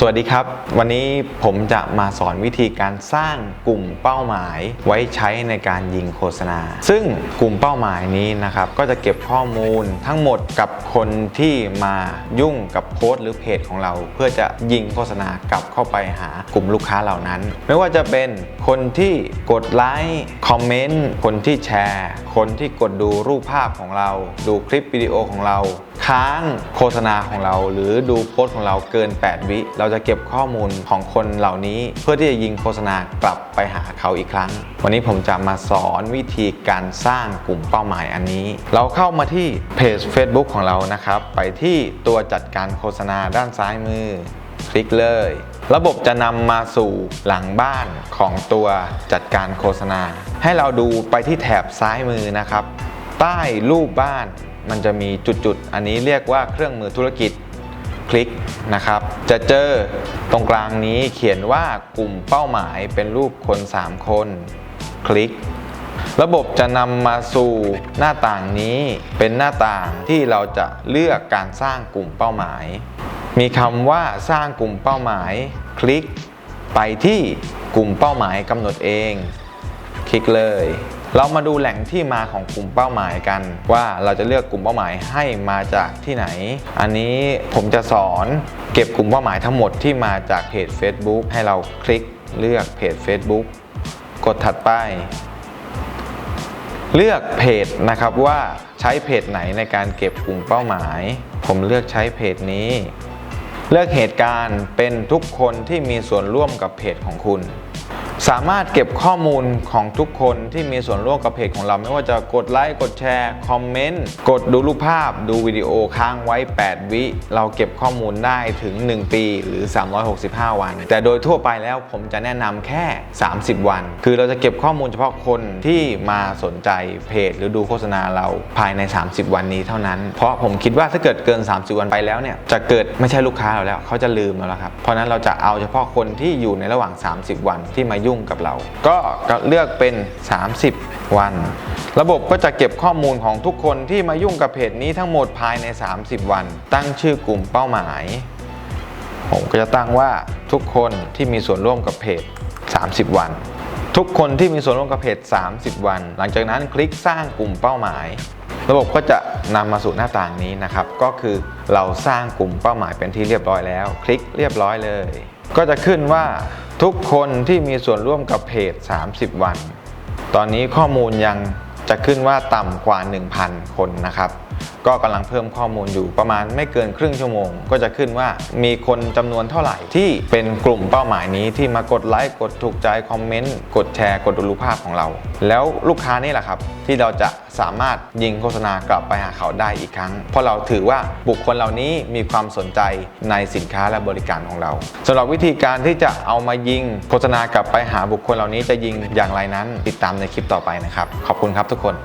สวัสดีครับ วันนี้ผมจะมาสอนวิธีการสร้างกลุ่มเป้าหมายไว้ใช้ในการยิงโฆษณา ซึ่งกลุ่มเป้าหมายนี้นะครับ ก็จะเก็บข้อมูลทั้งหมดกับคนที่มายุ่งกับโพสต์หรือเพจของเรา เพื่อจะยิงโฆษณากลับเข้าไปหากลุ่มลูกค้าเหล่านั้น ไม่ว่าจะเป็นคนที่กดไลค์คอมเมนต์คนที่แชร์ คนที่กดดูรูปภาพของเรา ดูคลิปวิดีโอของเรา ค้างโฆษณาของเรา หรือดูโพสต์ของเราเกิน 8 วิเราจะเก็บข้อมูลของคนเหล่านี้ เพื่อที่จะยิงโฆษณากลับไปหาเขาอีกครั้ง วันนี้ผมจะมาสอนวิธีการสร้างกลุ่มเป้าหมายอันนี้ เราเข้ามาที่เพจ Facebook ของเรานะครับ ไปที่ตัวจัดการโฆษณาด้านซ้ายมือ คลิกเลย ระบบจะนำมาสู่หลังบ้านของตัวจัดการโฆษณา ให้เราดูไปที่แถบซ้ายมือนะครับ ใต้รูปบ้านมันจะมีจุดๆ อันนี้เรียกว่าเครื่องมือธุรกิจ คลิกนะครับ จะเจอตรงกลางนี้เขียนว่ากลุ่มเป้าหมายเป็นรูปคน 3 คน คลิก ระบบจะนำมาสู่หน้าต่างนี้เป็นหน้าต่างที่เราจะเลือกการสร้างกลุ่มเป้าหมาย มีคำว่าสร้างกลุ่มเป้าหมาย คลิก ไปที่กลุ่มเป้าหมายกำหนดเอง คลิกเลย เรามาดูแหล่งที่มาของกลุ่มเป้าหมายกัน ว่าเราจะเลือกกลุ่มเป้าหมายให้มาจากที่ไหน อันนี้ผมจะสอนเก็บกลุ่มเป้าหมายทั้งหมดที่มาจากเพจ Facebook ให้เราคลิกเลือกเพจ Facebook กดถัดไป เลือกเพจนะครับว่าใช้เพจไหนในการเก็บกลุ่มเป้าหมาย ผมเลือกใช้เพจนี้ เลือกเหตุการณ์เป็นทุกคนที่มีส่วนร่วมกับเพจของคุณ สามารถเก็บข้อมูลของทุกคนที่มีส่วนร่วมกับเพจของเรา ไม่ว่าจะกดไลค์ กดแชร์ คอมเมนต์ กดดูรูปภาพ ดูวิดีโอค้างไว้ 8 วิ เราเก็บข้อมูลได้ถึง 1 ปีหรือ 365 วัน แต่โดยทั่วไปแล้วผมจะแนะนำแค่ 30 วัน คือเราจะเก็บข้อมูลเฉพาะคนที่มาสนใจเพจ หรือดูโฆษณาเราภายใน 30 วันนี้เท่านั้น เพราะผมคิดว่าถ้าเกิดเกิน 30 วันไปแล้วเนี่ยจะเกิดไม่ใช่ลูกค้าเราแล้ว เขาจะลืมเราแล้วครับเพราะฉะนั้นเราจะเอาเฉพาะคนที่อยู่ในระหว่าง 30 วันที่มายุ่งกับเรา ก็เลือกเป็น 30 วัน ระบบก็จะเก็บข้อมูลของทุกคนที่มายุ่งกับเพจนี้ทั้งหมดภายใน 30 วัน ตั้งชื่อกลุ่มเป้าหมาย ผมก็จะตั้งว่าทุกคนที่มีส่วนร่วมกับเพจ 30 วันทุกคนที่มีส่วนร่วมกับเพจ 30 วัน หลังจากนั้นคลิกสร้างกลุ่มเป้าหมาย ระบบก็จะนำมาสู่หน้าต่างนี้นะครับ ก็คือเราสร้างกลุ่มเป้าหมายเป็นที่เรียบร้อยแล้ว คลิกเรียบร้อยเลย ก็จะขึ้นว่า ทุกคนที่มีส่วนร่วมกับเพจ 30 วัน ตอนนี้ข้อมูลยัง จะขึ้นว่าต่ำกว่า 1,000 คนนะครับก็กำลังเพิ่มข้อมูลอยู่ประมาณไม่เกินครึ่งชั่วโมง ก็จะขึ้นว่ามีคนจำนวนเท่าไหร่ที่เป็นกลุ่มเป้าหมายนี้ที่มากดไลค์กดถูกใจคอมเมนต์กดแชร์ กดดูรูปภาพของเรา แล้วลูกค้านี่แหละครับ ที่เราจะสามารถยิงโฆษณากลับไปหาเขาได้อีกครั้ง เพราะเราถือว่าบุคคลเหล่านี้มีความสนใจในสินค้าและบริการของเราสำหรับวิธีการที่จะเอามายิงโฆษณากลับไปหาบุคคลเหล่านี้จะยิงอย่างไรนั้น ติดตามในคลิปต่อไปนะครับขอบคุณครับทุกทุกคน